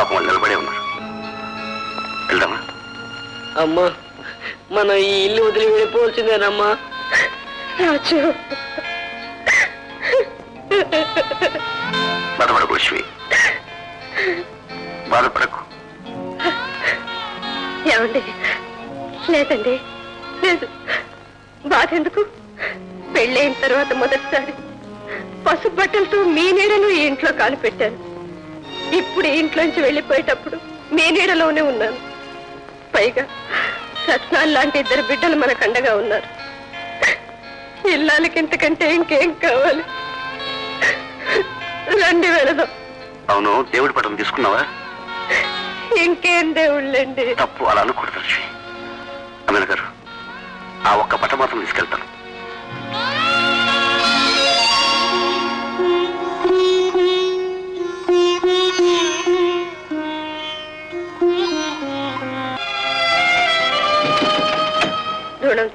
పాపం వాళ్ళు నిలబడే ఉన్నారు. వెళ్దామా? అమ్మా మనం ఈ ఇల్లు వదిలి వెళ్ళిపోవలసిందేనమ్మా. రాజు. బాధపడకు విశ్వి బాధపడకు. ఏమండి? లేదండి. లేదు. బాధ ఎందుకు? పెళ్ళైన తర్వాత మొదటిసారి పసుపు బట్టలతో మీ నీడను ఈ ఇంట్లో కాలు పెట్టాను ఇప్పుడు ఇంట్లోంచి వెళ్ళిపోయేటప్పుడు మీ నీడలోనే ఉన్నాను. పైగా రత్నాలు లాంటి ఇద్దరు బిడ్డలు మనకు అండగా ఉన్నారు. ఇల్లాలకి ఇంతకంటే ఇంకేం కావాలి? రండి వెళదాం. అవును దేవుడి పటం తీసుకున్నావా? ఇంకేం దేవుళ్ళండి? తప్పు అలా అనకూడదు అమీన గారు ఆ ఒక్క పట మాత్రం తీసుకెళ్తాను.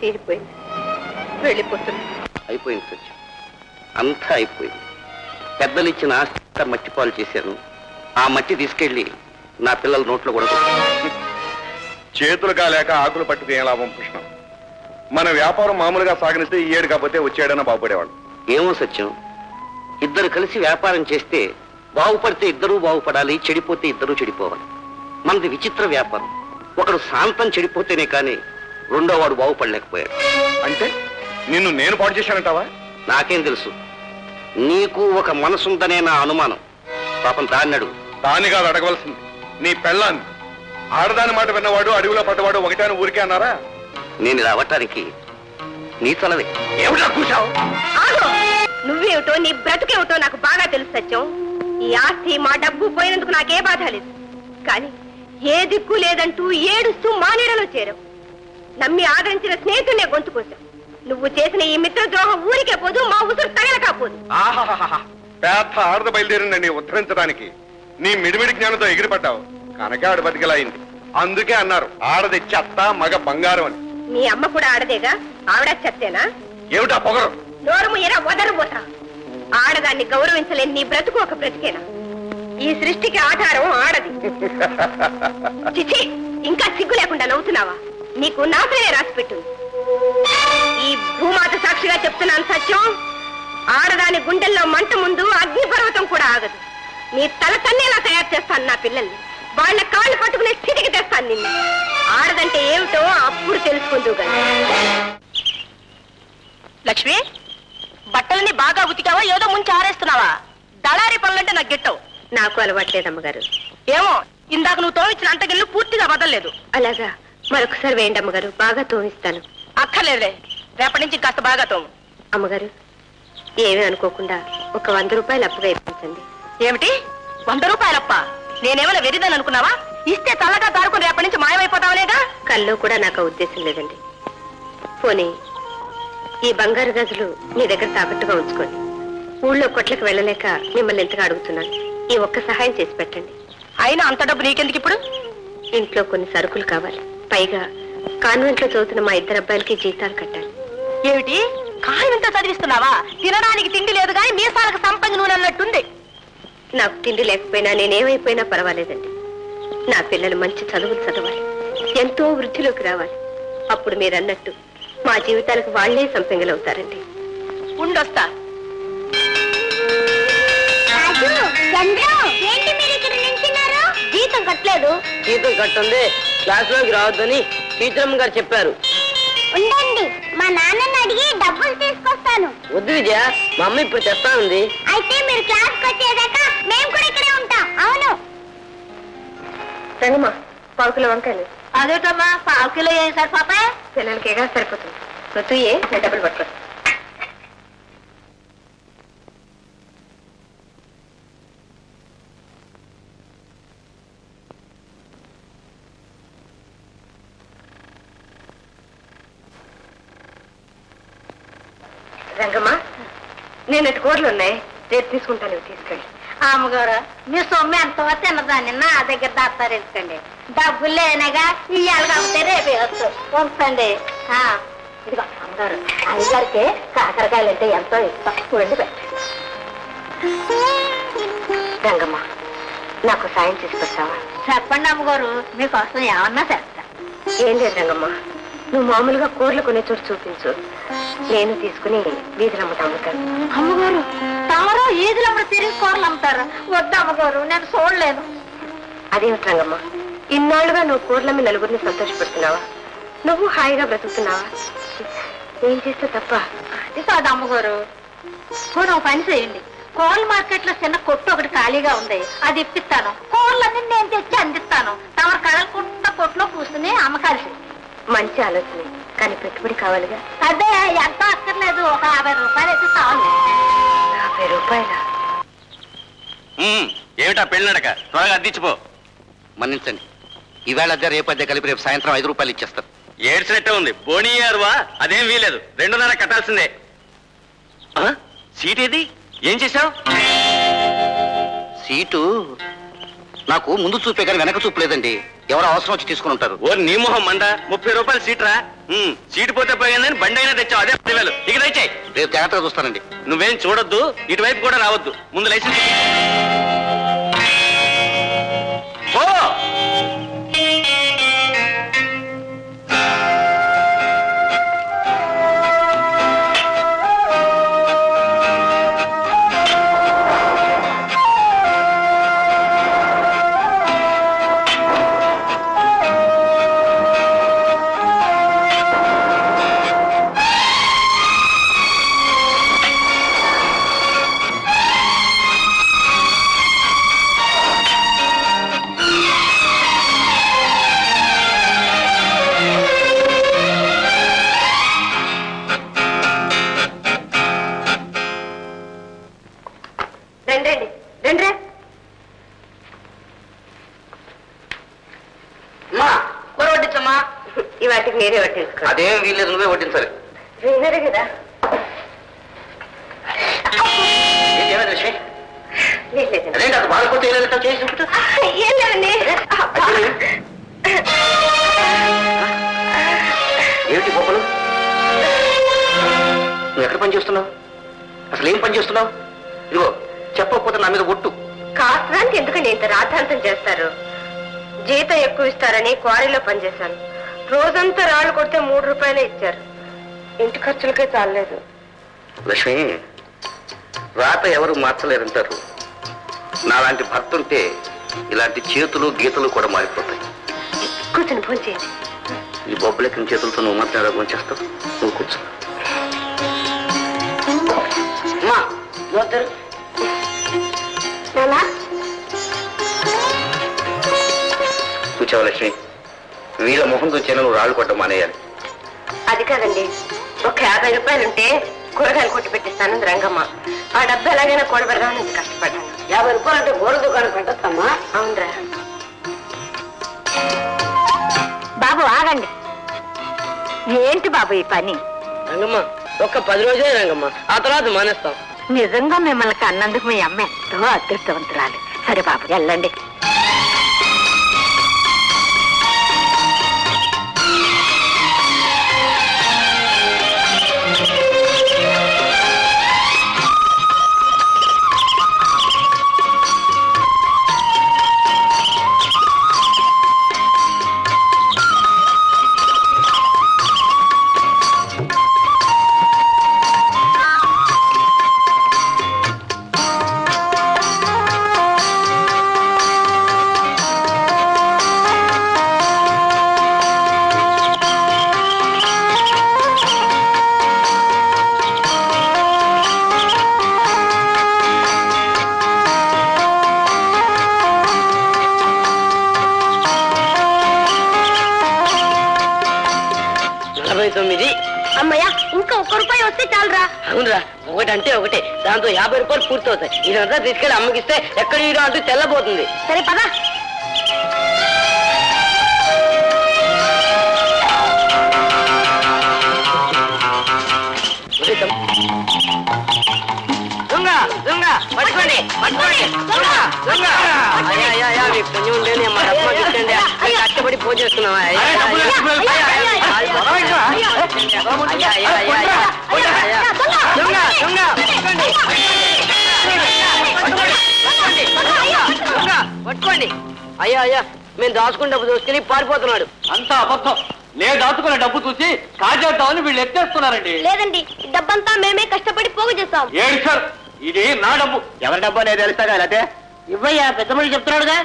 తీరిపోయింది. వెళ్ళిపోతుంది. అయిపోయింది సత్యం. అంతా అయిపోయింది. పెద్దలు ఇచ్చిన ఆస్తి అంతా మట్టి పాలు చేశాను. ఆ మట్టి తీసుకెళ్ళి నా పిల్లల నోట్లో కూడా. చేతులు కాలేక ఆకులు పట్టుకు ఏం లాభం పుష్పం? మన వ్యాపారం మామూలుగా సాగనిస్తే ఈ ఏడు కాకపోతే వచ్చేడన్నా బాగుపడేవాడు ఏమో సత్యం. ఇద్దరు కలిసి వ్యాపారం చేస్తే బాగుపడితే ఇద్దరూ బాగుపడాలి చెడిపోతే ఇద్దరూ చెడిపోవాలి. మనది విచిత్ర వ్యాపారం. ఒకడు శాంతం చెడిపోతేనే కానీ రెండో వాడు బాగుపడలేకపోయాడు. అంటే నిన్ను నేను పాడు చేశానంటావా? నాకేం తెలుసు. నీకు ఒక మనసుందనే నా అనుమానం. పాపం దాన్ని అడుగు దాన్ని కాదు అడగవలసింది. నీ పెళ్ళాన్ని. ఆడదాని మాట విన్నవాడు అడవిలో పడ్డవాడు ఒకటే అని ఊరికే అన్నారా? నేను ఇలా అవ్వటానికి నీ తలవే. ఏమిటా కూర్చావు ఆగు! నువ్వేమిటో నీ బ్రతుకేమిటో నాకు బాగా తెలుసు సత్యం. ఈ ఆస్తి మా డబ్బు పోయినందుకు నాకే బాధ లేదు. కానీ ఏ దిక్కు లేదంటూ ఏడుస్తూ మానేడలో చేరావు. నమ్మి ఆదరించిన స్నేహితున్నే గొంతు కోసావు నువ్వు చేసిన ఈ మిత్రద్రోహం ఊరికే పోదు మా ఉసురు తగలకపోదు ఆహాహాహా పెద్ద ఆడద బయలుదేరిందండి ఉద్ధరించడానికి. నీ మిడిమిడి జ్ఞానంతో ఎగిరిపడ్డావు. కనుక ఆడ బతికలైంది అందుకే అన్నారు ఆడది చెత్త మగ బంగారం అని. మీ అమ్మ కూడా ఆడదేగా? ఆవిడ చెత్తేనా? ఏమిటా పొగరు? ఎర వదరబోతా ఆడదాన్ని గౌరవించలేని నీ బ్రతుకు ఒక బ్రతికేనా? ఈ సృష్టికి ఆధారం ఆడది. చిచి ఇంకా సిగ్గు లేకుండా నవ్వుతున్నావా? నీకు నాపైనే రాసిపెట్టు ఈ భూమాత సాక్షిగా చెప్తున్నాను సత్యం. ఆడదాని గుండెల్లో మంట ముందు అగ్నిపర్వతం కూడా ఆగదు. నీ తల తన్నేలా తయారు చేస్తాను నా పిల్లల్ని. వాళ్ళ కాళ్ళు పట్టుకునే స్థితికి తెస్తాను నిన్ను. ఆడదంటే ఏమిటో అప్పుడు తెలుసుకుందు కానీ లక్ష్మి బట్టలని బాగా ఉతికావా? ఏదో ముంచి ఆరేస్తున్నావా? దళారి పనులంటే నాకు గిట్టవు. నాకు అలవాట్లేదు అమ్మగారు ఏమో ఇందాక నువ్వు తోమించిన అంటగిల్లు పూర్తిగా వదలలేదు అలాగా? మరొకసారి వేయండి అమ్మగారు బాగా తోమిస్తాను. అక్కర్లేదులే రేపటి నుంచి కాస్త బాగా తోము. అమ్మగారు ఏమీ అనుకోకుండా ఒక వంద రూపాయలు అప్పుగా ఇప్పించండి ఏమిటి? వంద రూపాయలప్ప? నేనేమైనా వెరిదని అనుకున్నావా? ఇస్తే చల్లగా తారుకుని రేపటి నుంచి మాయమైపోతావనేగా? కల్లో కూడా నాకు ఆ ఉద్దేశం లేదండి. పోనీ ఈ బంగారు గాజులు మీ దగ్గర తాకట్టుగా ఉంచుకోండి. ఊళ్ళో కొట్లకు వెళ్ళలేక మిమ్మల్ని ఎంతగా అడుగుతున్నాను. ఈ ఒక్క సహాయం చేసి పెట్టండి. అయినా అంత డబ్బు నీకెందుకు ఇప్పుడు ఇంట్లో కొన్ని సరుకులు కావాలి. పైగా కాన్వెంట్లో చదువుతున్న మా ఇద్దరు అబ్బాయిలకి జీతాలు కట్టాలి ఏమిటి? కాయనంతా చదివిస్తున్నావా? తినడానికి తిండి లేదు కానీ మీసాలకు సంపంగి నూనె అన్నట్టుంది. నాకు తిండి లేకపోయినా నేనేమైపోయినా పర్వాలేదండి. నా పిల్లలు మంచి చదువులు చదవాలి. ఎంతో వృద్ధిలోకి రావాలి. అప్పుడు మీరు అన్నట్టు మా జీవితాలకు వాళ్ళే సంపెంగలవుతారండి ఉండొస్తా. జీతం కట్టలేదు. జీతం కట్టుంది. క్లాస్లోకి రావద్దని టీచర్ అమ్మ గారు చెప్పారు. ఉండండి మా నాన్నని అడిగి డబ్బులు తీసుకొస్తాను. వద్దు విజయ మా అమ్మ ఇప్పుడు తెస్తా ఉంది. అయితే మీరు క్లాస్కి వచ్చేదాకా మేము కూడా ఇక్కడే ఉంటాం. అవును. రంగమ్మా పావుకిలో వంకాయలు. అదేటమ్మా పావు కిలో వేసారు పాప పిల్లలకేగా సరిపోతుంది. రుతుయే నేను డబ్బులు పట్టుకో రంగమ్మా నేను అటు కూరలు ఉన్నాయి. రేపు తీసుకుంటాను తీసుకెళ్ళి. అమ్మగారు మీ సొమ్ము ఎంత తిన్నదాన్ని నా దగ్గర దాస్తారు ఎందుకండి? డబ్బులు లేనగా ఇయ్యాలి కాకపోతే రేపే వస్తు ఉంచండి ఇదిగో అమ్మగారు అయ్యగారికి కాకరకాయలు అంటే ఎంతో ఇష్టం. చూడండి రంగమ్మ నాకు సాయం చేసి పెడతావా చెప్పండి అమ్మగారు మీకోసం ఏమన్నా చేస్తా. ఏం లేదు రంగమ్మ. నువ్వు మామూలుగా కూరలు కొనే చోటు చూపించు. నేను తీసుకుని వీధి నమ్మట అమ్ముతాను అమ్మగారు తమరు ఈదులమ్మడు తిరిగి కూరలు అమ్ముతారు? వద్దు అమ్మగారు నేను చూడలేను అదేమిటి రంగమ్మ? ఇన్నాళ్ళుగా నువ్వు కూరలమ్మి నలుగురిని సంతోషపెడుతున్నావా? నువ్వు హాయిగా బ్రతుకుతున్నావా? ఏం చేస్తే తప్ప? అది కాదు అమ్మగారు. పోనీ ఓ పని చేయండి. కోళ్ళ మార్కెట్లో చిన్న కొట్టు ఒకటి ఖాళీగా ఉంది. అది ఇప్పిస్తాను. కోళ్ళని నేను తెచ్చి అందిస్తాను. తమరు కదలకుండా కొట్లో కూర్చుని అమ్మకాలు చేయండి. మంచి ఆలోచన. కానీ పెట్టుబడి కావాలిగా? అదే ఎంత అక్కర్లేదు ఒక యాభై రూపాయలు అయితే చాలు. యాభై రూపాయల? ఏమిటా పెళ్ళినడక? త్వరగా అద్దించిపో మన్నించండి. ఈవేళ అద్దె రేపు అద్దె కలిపి రేపు సాయంత్రం ఐదు రూపాయలు ఇచ్చేస్తారు. ఏడ్చినట్టే ఉంది. బోనియారువా అదేం వీలేదు రెండున్నర కట్టాల్సిందే. ఆ? సీట్ ఏది? ఏం చేశావు? సీటు నాకు ముందు చూపే కానీ వెనక చూపు లేదండి. ఎవరో అవసరం వచ్చి తీసుకుని ఉంటారు. ఓ నీ మొహం మండ ముప్పై రూపాయలు సీట్ రా ఉమ్, సీటు పోతే పోయిందని బండి అయినా తెచ్చావు అదే పదివేలు. ఇక తెచ్చాయి. రేపు జాగ్రత్తగా చూస్తానండి. నువ్వేం చూడొద్దు ఇటువైపు కూడా రావద్దు. ముందు లైసెన్స్ ఇవ్వు. ఏమిటి గొప్పలు నువ్వు ఎక్కడ పని చేస్తున్నావు? అసలు ఏం పని చేస్తున్నావు? ఇదిగో చెప్పకపోతే నా మీద ఒట్టు. కాస్త్రానికి ఎందుకండి ఇంత రాద్ధాంతం చేస్తారు? జీతం ఎక్కువ ఇస్తారని క్వారీలో పనిచేశాను రోజంతా రాళ్ళు కొడితే మూడు రూపాయలే ఇచ్చారు. ఇంటి ఖర్చులకే చాలలేదు. లక్ష్మి రాత ఎవరు మార్చలేరంటారు నాలాంటి భర్త ఉంటే ఇలాంటి చేతులు గీతలు కూడా మారిపోతాయి. కూర్చొని ఫోన్ చేయండి ఈ బొబ్బలెక్కిన చేతులతో నువ్వు మాట్లాడడం చేస్తావు. నువ్వు కూర్చో. కూర్చోవు లక్ష్మి. వీళ్ళ మొహం చూచాను నువ్వు రాళ్ళు కొట్టడం మానేయాలి. అది కాదండి. ఒక యాభై రూపాయలు ఉంటే కూరగాయలు కొట్టి పెట్టిస్తాను రంగమ్మ. ఆ డబ్బు ఎలాగైనా కూడబెడదామని కష్టపడ్డాను. యాభై రూపాయలు అంటే గోడ దుకాణం పెట్టచ్చమ్మా అవునరా. బాబు ఆగండి. ఏంటి బాబు ఈ పని? రంగమ్మ ఒక్క పది రోజులే రంగమ్మ. ఆ తర్వాత మానేస్తాం. నిజంగా మిమ్మల్ని కన్నందుకు మీ అమ్మ ఎంతో అదృష్టవంతురాలు. సరే బాబు వెళ్ళండి. అవునురా ఒకటంటే ఒకటే దాంతో యాభై రూపాయలు పూర్తవుతాయి ఇదంతా తీసుకెళ్ళి అమ్మకిస్తే ఎక్కడ ఇదో అంటూ తెల్లబోతుంది సరే పదా పట్టుకోండి పట్టుకోండి పుణ్యం లేదు అమ్మ కష్టపడి పూజ చేస్తున్నావా పట్టుకోండి. అయ్యా అయ్యా మేము దాచుకున్న డబ్బు చూసుకుని పారిపోతున్నాడు. అంతా అబద్ధం. నేను దాచుకున్న డబ్బు చూసి కాజేద్దామని వీళ్ళు ఎత్తేస్తున్నారండి. లేదండి డబ్బంతా మేమే కష్టపడి పోగు చేస్తాం. ఏడు సార్ ఇది నా డబ్బు. ఎవరి డబ్బు అనేది తెలుస్తా కాదంటే ఇవ్వయ్యా పెద్ద మళ్ళీ చెప్తున్నాడుగా.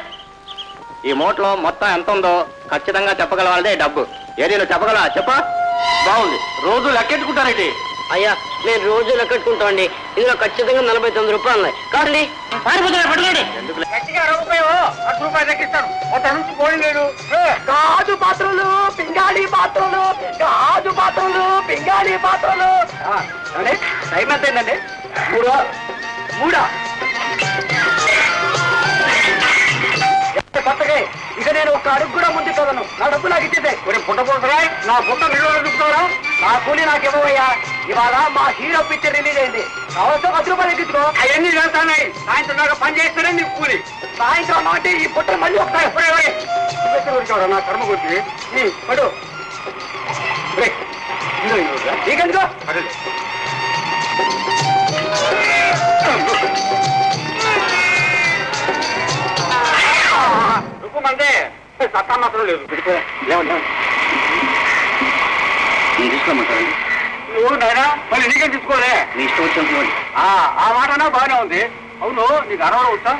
ఈ మూటలో మొత్తం ఎంత ఉందో ఖచ్చితంగా చెప్పగల వాళ్ళదే డబ్బు. ఏదైనా చెప్పగల చెప్ప. బాగుంది. రోజు లెక్కెట్టుకుంటారండి అయ్యా నేను రోజు లెక్కెట్టుకుంటామండి ఇందులో ఖచ్చితంగా నలభై తొమ్మిది రూపాయలు ఉన్నాయి. కాదండి. పారిపోతున్నాడు పట్టుకోండి. గాజు పాత్రలు పింగాళి పాత్రలు గాజు పాత్రలు పింగాళి పాత్రలు. టైం ఎంత అయిందండి? మూడా మూడా? కొత్తగా? ఇక నేను ఒక అడుగు కూడా ముందు చదవను నా డబ్బు నాకు ఇచ్చేదే కొన్ని పుట్ట నా పుట్ట నిల్వ దుక్కుతారా నా కూలి నాకు ఇవ్వవయ్యా ఇవాళ మా హీరో పిక్చర్ రిలీజ్ అయింది. కావాల్సిన పది రూపాయలు ఎక్కించుకో. అవన్నీ చేస్తానాయి సాయంత్రం దాకా పని చేస్తేనే నీకు కూలి. సాయంత్రం అంటే ఈ పుట్ట మళ్ళీ ఒకసారి నా కర్మ గురించి నీ, పడు. నీకెందుకో? రుక్కు మందే. సత్తా మాత్రం లేదు. తీసుకోమంటారండి నువ్వు నాయనా మళ్ళీ నీకేం తీసుకోలే మీ ఇష్టం వచ్చినప్పుడు ఆ ఆ మాటనా? బాగానే ఉంది. అవును నీకు అరవడం వచ్చా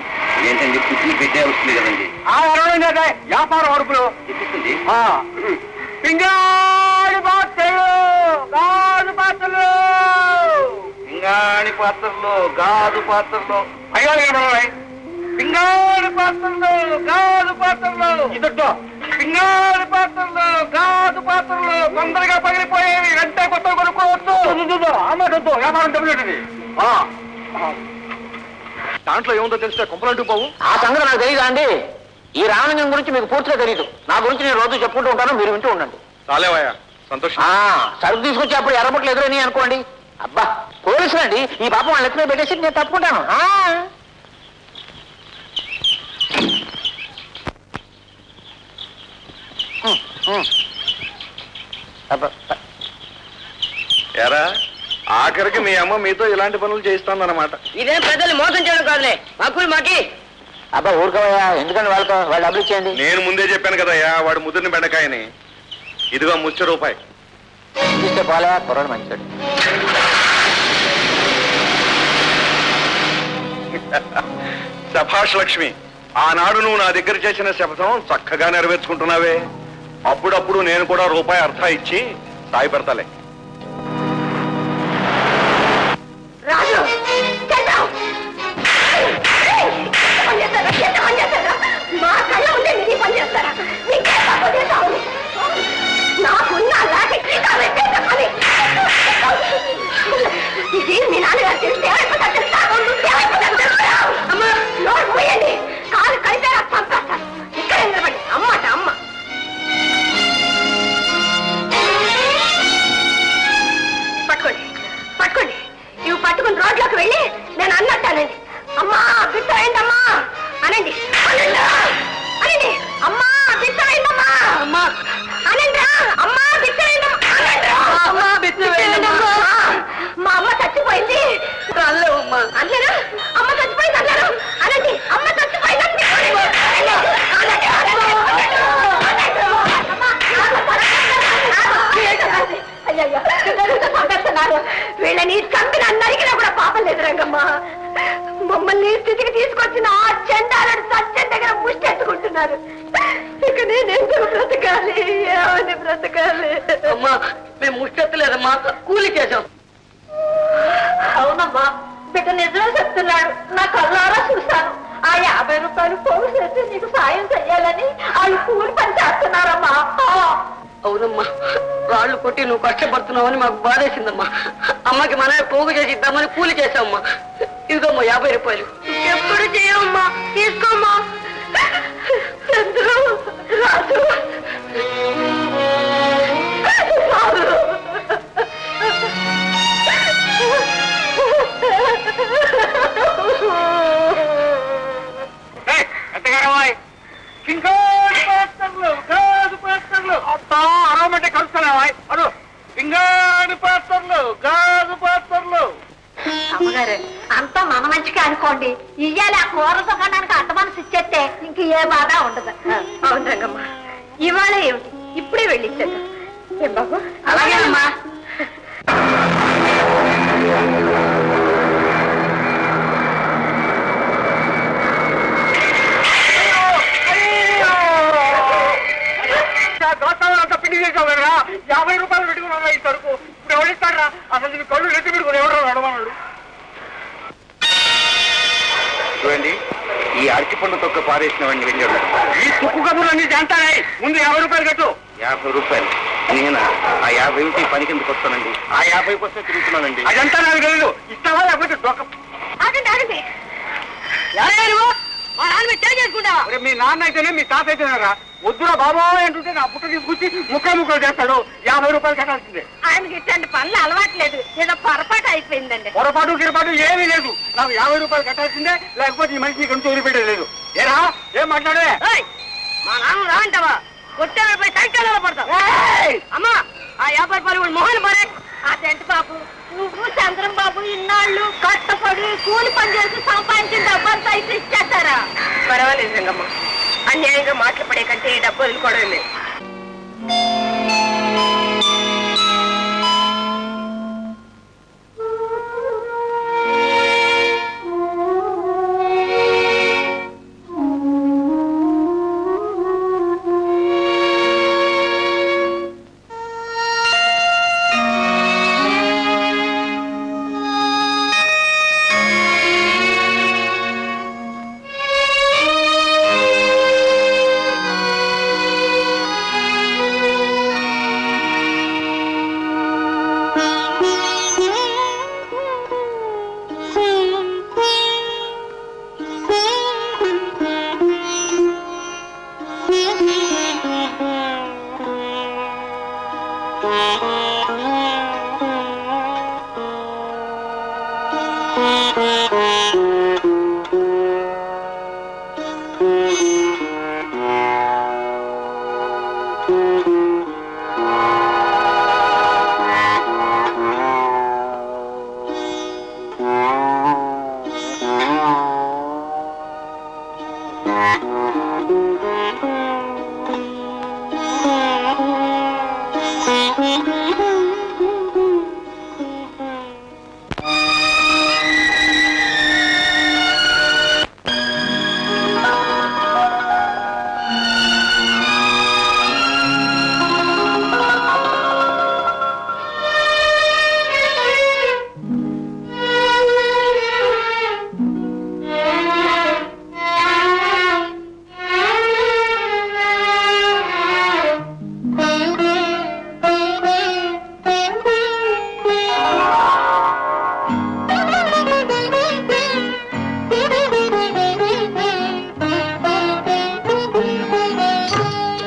ఏంటండి పుట్టిన పెట్టే వస్తుంది కదండి. ఆ అరవడం లేదా వ్యాపారం అరుపులు. చెప్పండి ఆ, పింగాణి పాత్రలు గాజు పాత్రలు. పింగాణి పాత్రలో గాజు పాత్రలో. అయ్యో పింగాణి పాత్రలు గాజు పాత్రలు ఇదొట్టు పింగాణి పాత్రలు గాజు పాత్రలు తొందరగా పగిలిపోయేవి వెంటనే కొత్త కొనుక్కోవచ్చు అమ్మటొద్దు వ్యాపారం దెబ్బతింటుంది దాంట్లో ఏముందో తెలిస్తే కుంపలంటూ పోవు. ఆ సంగతి నాకు తెలియదా అండి? ఈ రామలింగం గురించి మీకు పూర్తిగా తెలియదు నా గురించి నేను రోజు చెప్పుకుంటూ ఉంటాను మీరు వింటూ ఉండండి. చాలేవయ్యా సంతోషం. ఆ సరుకు తీసుకొచ్చి అప్పుడు ఎర్రబట్లు ఎదురని అనుకోండి. అబ్బా పోలీసులు అండి ఈ పాపం వాళ్ళ ఎత్తున పెట్టేసి నేను తప్పుకుంటాను ఆ. ఉమ్, ఉమ్. అబ్బా, ఎరా ఆఖరికి మీ అమ్మ మీతో ఇలాంటి పనులు చేస్తానన్నమాట ఇదేం ప్రజలు మోసం చేయడం కాదులే. మాకు మాకి. అబ్బా ఊరుకోవయ్యా ఎందుకండి వాళ్ళతో వాళ్ళు డబ్బులు ఇచ్చేయండి నేను ముందే చెప్పాను కదయ్యా వాడు ముద్దుని బెండకాయని. ఇదిగో ముచ్చ రూపాయి. ఇస్తే పోలే కుర్రాడు మంచివాడు శభాష్ లక్ష్మి ఆనాడు నువ్వు నా దగ్గర చేసిన శపథం చక్కగా నెరవేర్చుకుంటున్నావే. అప్పుడప్పుడు నేను కూడా రూపాయి అర్థ ఇచ్చి సాయి రాజు! అమ్మా అన్నారా అమ్మ చచ్చిపోయింది అన్నారు అనండి అమ్మ చచ్చిపోయింది. వీళ్ళని చంపిన నరికినా కూడా పాపం లేదు రంగమ్మ. మమ్మల్ని స్థితికి తీసుకొచ్చిన ఆ చెండాలను సత్యం దగ్గర ముష్టెత్తుకుంటున్నారు. ఇక నేను ఎందుకు బ్రతకాలి ఏమని బ్రతకాలి? అమ్మా మేము ముష్టెత్తలేదమ్మా కూలి చేసాం అవునమ్మా. బిడ్డ నిజమే చెప్తున్నాడు. నా కళ్ళారా చూశాను. ఆ యాభై రూపాయలు పోగు చేసి నీకు సాయం చెయ్యాలని వాళ్ళు కూలి పని చేస్తున్నారమ్మా. ఆ. అవునమ్మా రాళ్ళు కొట్టి నువ్వు కష్టపడుతున్నావని మాకు బాధేసిందమ్మా. అమ్మకి మనమే పోగు చేసి ఇద్దామని కూలి చేసామమ్మా ఇదిగోమ్మా యాభై రూపాయలు. ఎప్పుడు చేయమ్మా? తీసుకోమ్మా. అరవమంటే కలుస్తున్నావా అడు పింగాణి పాత్రలు గాజు పాత్రలు అమ్మగారు అంతా మన మంచిగా అనుకోండి. ఇయ్యాలి ఆ కూర దుకాణానికి అడ్వాన్స్ ఇచ్చేస్తే చేస్తే ఇంక ఏ బాధ ఉండదు. అవును రంగమ్మ. ఇవాళ ఏమిటి? ఇప్పుడే వెళ్ళిచ్చేద్దాం ఏం బాబు? అలాగేనమ్మా. దోస్తానంత పిండి చేసావు కదరా యాభై రూపాయలు పెట్టుకున్నా ఈ సరుకు. ఇప్పుడు ఎవరు ఇస్తారా అసలు నీ కళ్ళు నెత్తి పెట్టుకుని ఎవరు నడవన్నాడు చూడండి ఈ అరటి పండు తొక్క పారేసిన వాడిని వెళ్ళాడు ఈ తుక్కు కబుర్లన్నీ చేస్తానే ముందు యాభై రూపాయలు కట్టు. యాభై రూపాయలు. నేనా? ఆ యాభై ఒకటి పని కిందకి వస్తానండి? ఆ యాభై కోసం తిరుగుతున్నానండి. అదంతా నాకు తెలియదు ఇస్తావా లేకపోతే దొక్క ఆగండి ఆగండి. మా నాన్న చేసుకుంటావా మీ అయితేనే మీ తాత అయితేనేరా. వద్దురా బాబాయ్ అంటుంటే నా పుట్ట తీసుకొచ్చి ముక్కలు ముక్కలు చేస్తాడు. యాభై రూపాయలు కట్టాల్సిందే. ఆయనకి ఇట్లాంటి పనులు అలవాట్లేదు ఏదో పొరపాటు అయిపోయిందండి. పొరపాటు గిరపాటు ఏమీ లేదు. నాకు యాభై రూపాయలు కట్టాల్సిందే లేకపోతే ఈ మనిషి ఇక్కడ వదిలిపెట్టేది లేదు. ఏరా ఏం మాట్లాడే మా నాన్న రాంటావా కొట్టేవాడిపై సైకిల్ పడతావు అమ్మా! ఆ యాభై పరుగుడు మోహన్ మొహన్ ఆ అదేంటి బాబు? నువ్వు చంద్రం బాబు ఇన్నాళ్ళు కష్టపడి కూలి పని చేసి సంపాదించిన డబ్బంతా అయితే ఇచ్చేస్తారా పర్వాలేదు రంగమ్మ. అన్యాయంగా మాట్లాడే కంటే ఈ డబ్బు వదులుకోవడమే